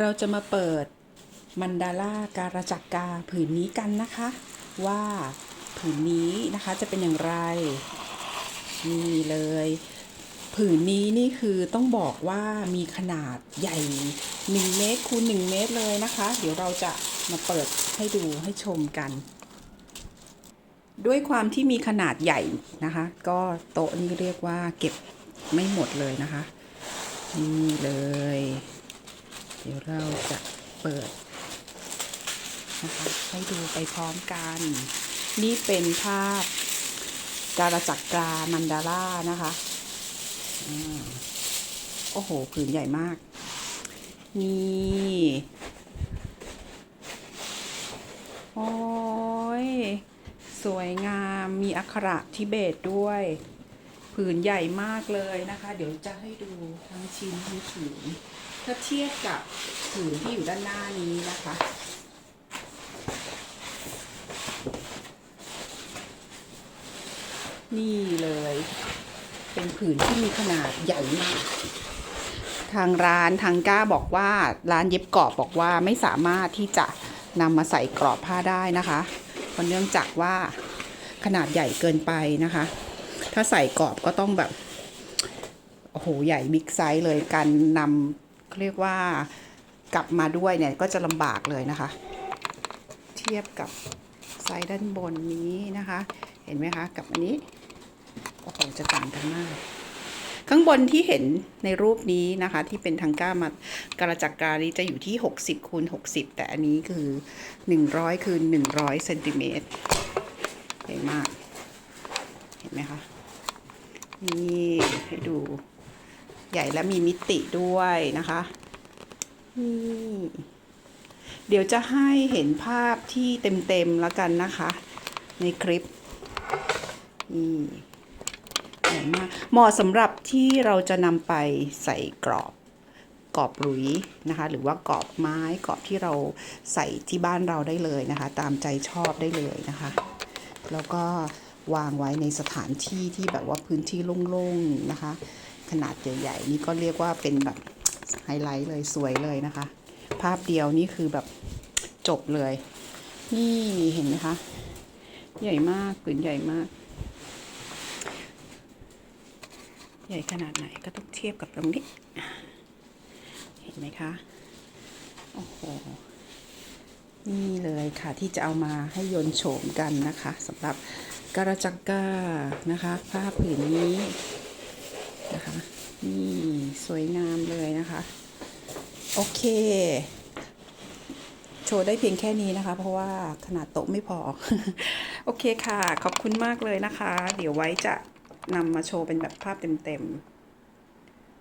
เราจะมาเปิดมันดาล่าการจักกาผืนนี้กันนะคะ ว่าผืนนี้นะคะจะเป็นอย่างไร นี่เลย ผืนนี้นี่คือต้องบอกว่ามีขนาดใหญ่ 1 เมตรคูณ1เมตรเลยนะคะ เดี๋ยวเราจะมาเปิดให้ดูให้ชมกัน ด้วยความที่มีขนาดใหญ่นะคะ ก็โต๊ะนี่เรียกว่าเก็บไม่หมดเลยนะคะ นี่เลย เดี๋ยวเราจะเปิดนะคะให้ดูไปพร้อมกัน นี่เป็นภาพการจักกรามันดาล่านะคะโอ้โหผืนใหญ่มาก นี่โอ้ย สวยงามมีอักขระทิเบตด้วย ผืนใหญ่มากเลยนะคะ เดี๋ยวจะให้ดูทั้งชิ้นทั้งผืนถ้าเทียบกับผืนที่อยู่ด้านหน้านี้นะคะ นี่เลย เป็นผืนที่มีขนาดใหญ่มากทางร้านทางก้าบอกว่าร้านเย็บกรอบบอกว่าไม่สามารถที่จะนำมาใส่กรอบผ้าได้นะคะเพราะเนื่องจากว่าขนาดใหญ่เกินไปนะคะ ถ้าใส่กรอบก็ต้องแบบโอ้โหใหญ่บิ๊กไซส์เลยการนำเรียกว่ากลับมาด้วยเนี่ยก็จะลำบากเลยนะคะ เทียบกับไซส์ด้านบนนี้นะคะ เห็นไหมคะกับอันนี้โอ้โหจะต่างกันมาก ข้างบนที่เห็นในรูปนี้นะคะ ที่เป็นทางก้ามาการจักรานี้จะอยู่ที่ 60คูณ60 แต่อันนี้คือ 100 คือ 100เซนติเมตรใหญ่มาก เห็นไหมคะ นี่ให้ดู ใหญ่และมีมิติด้วยนะคะนี่เดี๋ยวจะให้เห็นภาพที่เต็มๆแล้วกันนะคะ ในคลิปนี่ใหญ่มากเหมาะสำหรับที่เราจะนำไปใส่กรอบกรอบหลุยนะคะ หรือว่ากรอบไม้กรอบที่เราใส่ที่บ้านเราได้เลยนะคะ ตามใจชอบได้เลยนะคะ แล้วก็ วางไว้ในสถานที่ที่แบบว่าพื้นที่โล่งๆนะคะ ขนาดใหญ่ๆนี่ก็เรียกว่าเป็นแบบไฮไลท์เลยสวยเลยนะคะ ภาพเดียวนี่คือแบบจบเลย นี่เห็นไหมคะ ใหญ่มากผืนใหญ่มาก ใหญ่ขนาดไหนก็ต้องเทียบกับตรงนี้ เห็นไหมคะ โอ้โหนี่เลยค่ะที่จะเอามาให้ยนโฉมกันนะคะสำหรับ การจังกานะคะ ผ้าผืนนี้นะคะนี่สวยงามเลยนะคะ โอเค โชว์ได้เพียงแค่นี้นะคะ เพราะว่าขนาดโต๊ะไม่พอ โอเคค่ะ ขอบคุณมากเลยนะคะ เดี๋ยวไว้จะนำมาโชว์เป็นแบบภาพเต็มๆ